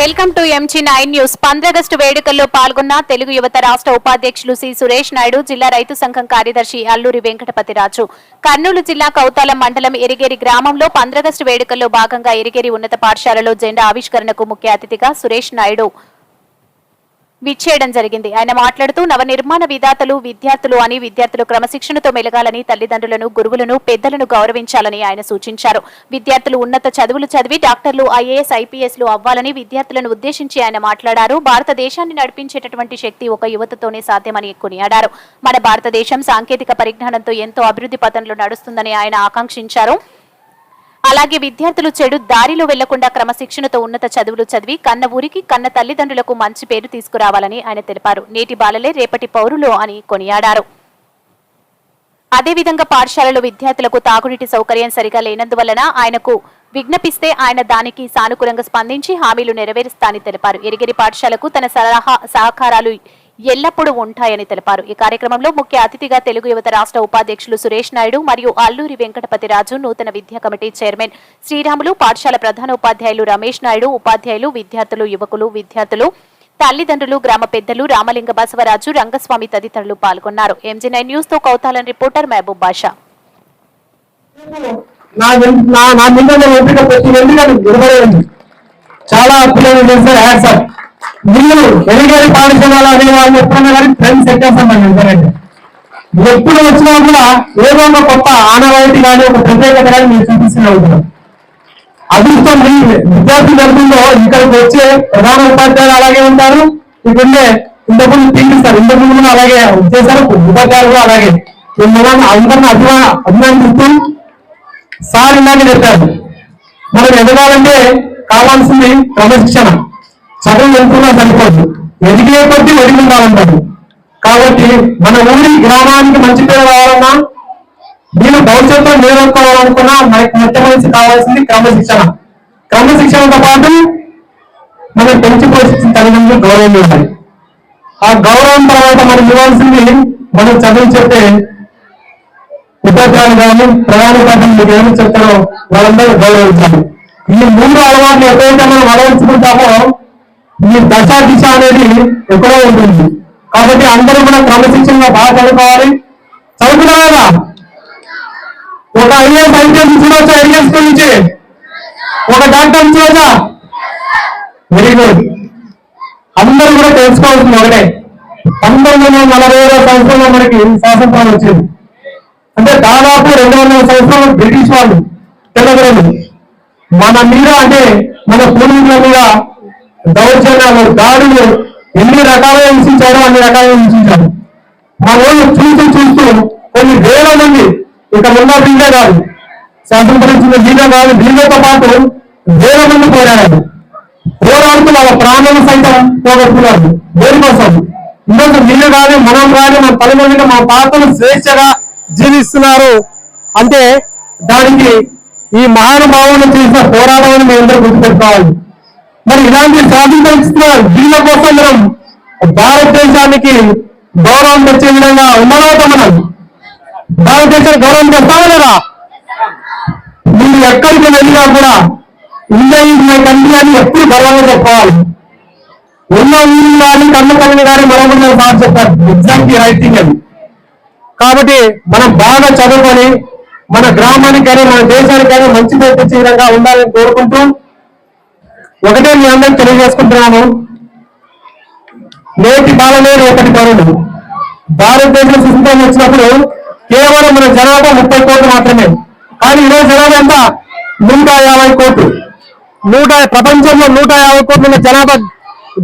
Welcome to MG nine news పంద్రగస్టు వేడుకల్లో పాల్గొన్న తెలుగు యువత రాష్ట్ర ఉపాధ్యక్షులు సి సురేష్ నాయుడు జిల్లా రైతు సంఘం కార్యదర్శి అల్లూరి వెంకటపతిరాజు. కర్నూలు జిల్లా కౌతాలం మండలం ఎరిగేరి గ్రామంలో పంద్రగస్టు వేడుకల్లో భాగంగా ఎరిగేరి ఉన్నత పాఠశాలలో జెండా ఆవిష్కరణకు ముఖ్య అతిథిగా సురేష్ నాయుడు. విచ్చేయడం జరిగింది. ఆయన మాట్లాడుతూ నవనిర్మాణ విధాతలు విద్యార్థులు అని విద్యార్థులు క్రమశిక్షణతో మెలగాలని తల్లిదండ్రులను గురువులను పెద్దలను గౌరవించాలని ఆయన సూచించారు. విద్యార్థులు ఉన్నత చదువులు చదివి డాక్టర్లు ఐఏఎస్ ఐపీఎస్లు అవ్వాలని విద్యార్థులను ఉద్దేశించి ఆయన మాట్లాడారు. భారతదేశాన్ని నడిపించేటటువంటి శక్తి ఒక యువతతోనే సాధ్యమని కొనియాడారు. మన భారతదేశం సాంకేతిక పరిజ్ఞానంతో ఎంతో అభివృద్ధి పథంలో నడుస్తుందని ఆయన ఆకాంక్షించారు. అలాగే విద్యార్థులు చెడు దారిలో వెళ్ళకుండా క్రమశిక్షణతో ఉన్నత చదువులు చదివి కన్న ఊరికి కన్న తల్లిదండ్రులకు మంచి పేరు తీసుకురావాలని ఆయన తెలిపారు. నేటి బాలలే రేపటి పౌరులు అని కొనియాడారు. అదేవిధంగా పాఠశాలలో విద్యార్థులకు తాగునీటి సౌకర్యం సరిగా లేనందువలన ఆయనకు విజ్ఞపిస్తే ఆయన దానికి సానుకూలంగా స్పందించి హామీలు నెరవేరుస్తానని తెలిపారు. ఎరిగిరి పాఠశాలకు తన సలహా సహకారాలు ఎల్లప్పుడూ ఉంటాయని తెలిపారు. ఈ కార్యక్రమంలో ముఖ్య అతిథిగా తెలుగు యువత రాష్ట్ర ఉపాధ్యక్షులు సురేష్ నాయుడు మరియు అల్లూరి వెంకటపతిరాజు నూతన విద్యా కమిటీ చైర్మన్ శ్రీరాములు పాఠశాల ప్రధాన ఉపాధ్యాయులు రమేష్ నాయుడు ఉపాధ్యాయులు విద్యార్థులు యువకులు విద్యార్థులు తల్లిదండ్రులు గ్రామ పెద్దలు రామలింగ బసవరాజు రంగస్వామి తదితరులు పాల్గొన్నారు. ఎంజీ నైన్ న్యూస్తో కౌతాలన్ రిపోర్టర్ మహబూబ్ బాషా. చాలా మీరు చేస్తారు వీళ్ళు పాఠశాల అనే ఎప్పుడన్నా కానీ ఫ్రెండ్స్ ఎక్కేస్తామండి ఇంటర్నెట్ ఎప్పుడు వచ్చినా కూడా ఏదో ఒక కొత్త ఆనవాయితీ కానీ ఒక ప్రత్యేకత కానీ మీరు చూపిస్తూనే ఉంటున్నాం అదృష్టం మీ విద్యార్థి వర్గంలో ఇక్కడికి వచ్చే ప్రధాన ఉపాధ్యాయులు అలాగే ఉంటారు. ఇక్కడే ఇంతకుముందు పీడిస్తారు ఇంతకుముందు కూడా అలాగే చేశారు. ఉపాధ్యాయులు కూడా అలాగే. మిమ్మల్ని అందరిని అభిమా అభినందిస్తూ సార్ ఇందాక చెప్పారు. మనం ఎదగాలంటే కావాల్సింది క్రమశిక్షణ. చదువు ఎంతున్నా సరిపోదు ఎదిగే కొద్దీ ఎదుగుతా ఉంటాడు కాబట్టి మన ఊరి గ్రామానికి మంచి పేరు రావాలన్నా నేను భవిష్యత్తులో నేర్చుకోవాలనుకున్నా మనకి మొట్టమొదటి కావాల్సింది క్రమశిక్షణ. క్రమశిక్షణతో పాటు మనం పెంచి పోషించిన తల్లిదండ్రులు గౌరవం ఇవ్వాలి ఆ గౌరవం తర్వాత మనం ఇవ్వాల్సింది మనం చదువు చెప్పే ఉపాధ్యాయులు కానీ ప్రధాన పాఠం మీకు ఏమి చెప్తారో వాళ్ళందరూ గౌరవించాలి. ఈ మూడు అలవాట్లు ఎప్పుడైతే మనం అలవర్చుకుంటామో ఈ దశ దిశ అనేది ఎక్కడో ఉంటుంది. కాబట్టి అందరూ కూడా క్రమశిక్షణగా బాగా చదువుకోవాలి. చదువుకున్నారా ఒక ఐఏఎస్ ఐపీఎస్ చూడొచ్చా ఐఏఎస్ గురించి ఒక డాక్టర్ చూడొచ్చా వెరీ గుడ్ అందరూ కూడా తెలుసుకోవాల్సింది ఒకటే. పంతొమ్మిది వందల నలభై ఏడో సంవత్సరంలో మనకి స్వాతంత్రం వచ్చింది. అంటే దాదాపు రెండు వందల సంవత్సరాలు బ్రిటిష్ వాళ్ళు తెలంగాణ మన మీద అంటే మన పూర్వీకుల మీద దౌర్జన్యాలు దాడులు ఎన్ని రకాలుగా హింసించారో అన్ని రకాలుగా హింసించారు. మన వాళ్ళు చూస్తూ చూస్తూ కొన్ని వేల మంది ఇక ఉన్న వీళ్ళే కాదు. స్వాతంత్రించిన వీళ్ళే కాదు వీళ్ళతో పాటు వేల మంది పోరాడారు. పోరాడుతూ వాళ్ళ ప్రాణాలు సైతం పోగొట్టుకున్నారు. దేనికోసం? ఈరోజు వీళ్ళు కానీ మనం కానీ మన తల్లిదండ్రులు మన పాత్రలు స్వేచ్ఛగా జీవిస్తున్నారు అంటే దానికి ఈ మహానుభావులు చేసిన పోరాటాన్ని మేము అందరూ గుర్తుపెట్టుకోవాలి. మరి ఇలాంటి సాధించిన వీళ్ళ కోసం మనం భారతదేశానికి గౌరవం తెచ్చే విధంగా ఉన్నామో మనం భారతదేశానికి గౌరవం తెస్తామా కదా మీరు ఎక్కడికి వెళ్ళినా కూడా ఇండియా ఈజ్ మై కంట్రీ అని ఎప్పుడు గర్వంగా చెప్పుకోవాలి ఉన్న ఊరు కానీ కన్న కన్ను కానీ మరొకటి సార్ చెప్పారు. ఎగ్జామ్కి రైటింగ్ అని కాబట్టి మనం బాగా చదువుకొని మన గ్రామానికి కానీ మన దేశానికి కానీ మంచి పేరు తెచ్చే విధంగా ఉండాలని కోరుకుంటూ ఒకటే మీ అందరికి తెలియజేసుకుంటున్నాను. నేటి బాలలే రేపటి పరుడు భారతదేశంలో సుస్థితం వచ్చినప్పుడు కేవలం మన జనాభా ముప్పై కోట్లు మాత్రమే. కానీ ఈరోజు జనాభా ఎంత? నూట యాభై కోట్లు. నూట ప్రపంచంలో నూట యాభై కోట్ల ఉన్న జనాభా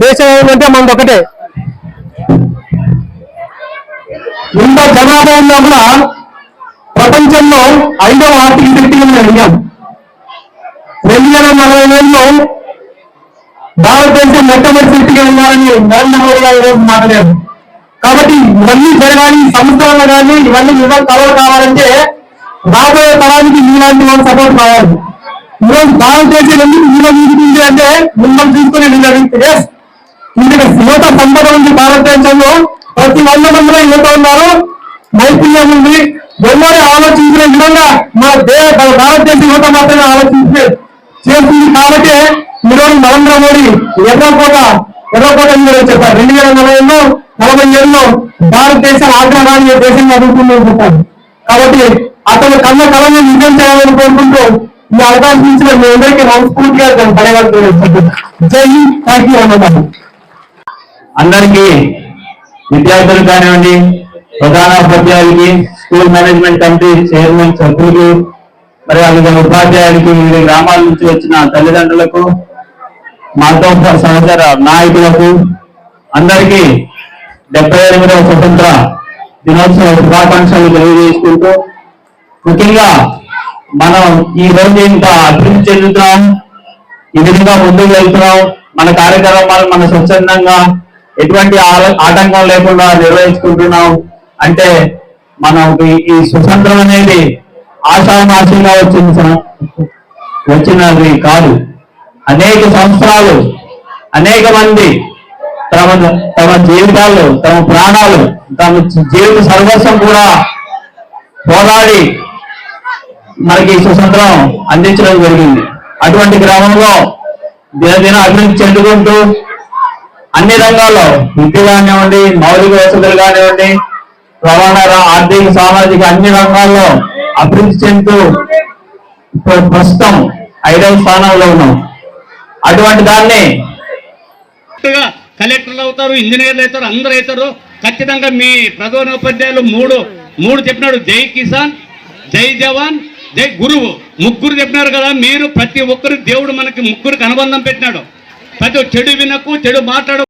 దేశం ఏంటంటే మనది ఒకటే. ఇంత జనాభా ఉన్నా కూడా ప్రపంచంలో ఐదవ ఆర్థిక శక్తి ఉంది ఇండియా. రెండు వేల నలభై వేలలో భారతదేశం మొట్టమొదటి శక్తిగా ఉన్నారని నరేంద్ర మోడీ గారు ఈరోజు మాట్లాడారు. కాబట్టి ఇవన్నీ జరగాలి సంస్థలు కానీ ఇవన్నీ ఇవ్వాలి కలవ కావాలంటే రాబోయే తరానికి మీలాంటి వాళ్ళు సపోర్ట్ కావాలి. ఈరోజు భారతదేశం ఎందుకు ఈరోజు ఎదుగుతుంది అంటే మిమ్మల్ని చూసుకుని నిలబడి ఎస్ ఇందుకు యువత సంపద ఉంది భారతదేశంలో. ప్రతి వంద మందిలో యువత ఉన్నారు. నైపుణ్యం ఉంది. ఎన్నోనే ఆలోచించిన విధంగా మన దే మన భారతదేశ యువత మాత్రమే ఆలోచించే చేస్తుంది కాబట్టి ఈరోజు నరేంద్ర మోడీ ఎర్రకోట ఎర్రకోట మీద చెప్పారు. రెండు వేల నలభైలో నలభై ఏళ్ళలో భారతదేశం ఆగ్రహాన్ని దేశంగా అడుగుతుందని చెప్పారు కాబట్టి అతను కన్న కళను నిజం చేయాలని కోరుకుంటూ ఈ అవకాశం ఇచ్చిన మీ అందరికీ మనస్ఫూర్తిగా ధన్యవాదాలు జై థ్యాంక్ యూ అన్నమాట అందరికీ విద్యార్థులు కానివ్వండి ప్రధానోపాధ్యాయులకి స్కూల్ మేనేజ్మెంట్ కమిటీ చైర్మన్ సభ్యులు మరి అలాగే ఉపాధ్యాయులకి వివిధ గ్రామాల నుంచి వచ్చిన తల్లిదండ్రులకు మాతో సహచర నాయకులకు అందరికీ డెబ్బై ఎనిమిదవ స్వతంత్ర దినోత్సవ శుభాకాంక్షలు తెలియజేసుకుంటూ ముఖ్యంగా మనం ఈ రోజు ఇంత అభివృద్ధి చెందుతున్నాం ఈ విధంగా ముందుకు వెళ్తున్నాం మన కార్యక్రమాలు మన స్వచ్ఛందంగా ఎటువంటి ఆ- ఆటంకం లేకుండా నిర్వహించుకుంటున్నాం. అంటే మనకి ఈ స్వతంత్రం అనేది ఆషామాషంగా వచ్చిన వచ్చినది కాదు. అనేక సంవత్సరాలు అనేక మంది తమ తమ జీవితాలు తమ ప్రాణాలు తమ జీవిత సర్వస్వం కూడా పోరాడి మనకి సుసంత్రం స్వతంత్రం అందించడం జరిగింది. అటువంటి గ్రామంలో దినదిన అభివృద్ధి చెందుకుంటూ అన్ని రంగాల్లో విద్య కానివ్వండి మౌలిక వసతులు కానివ్వండి రవాణా ఆర్థిక సామాజిక అన్ని రంగాల్లో అభివృద్ధి చెందుతూ ప్రస్తుతం ఐదవ స్థానంలో ఉన్నాం. అటువంటి దాన్ని కలెక్టర్లు అవుతారు ఇంజనీర్లు అవుతారు అందరూ అవుతారు. ఖచ్చితంగా మీ ప్రధానోపాధ్యాయులు మూడు మూడు చెప్పినాడు. జై కిసాన్ జై జవాన్ జై గురువు. ముగ్గురు చెప్పినారు కదా మీరు ప్రతి ఒక్కరు దేవుడు మనకి ముగ్గురికి అనుబంధం పెట్టినాడు. ప్రతి ఒక్క చెడు వినకు చెడు మాట్లాడు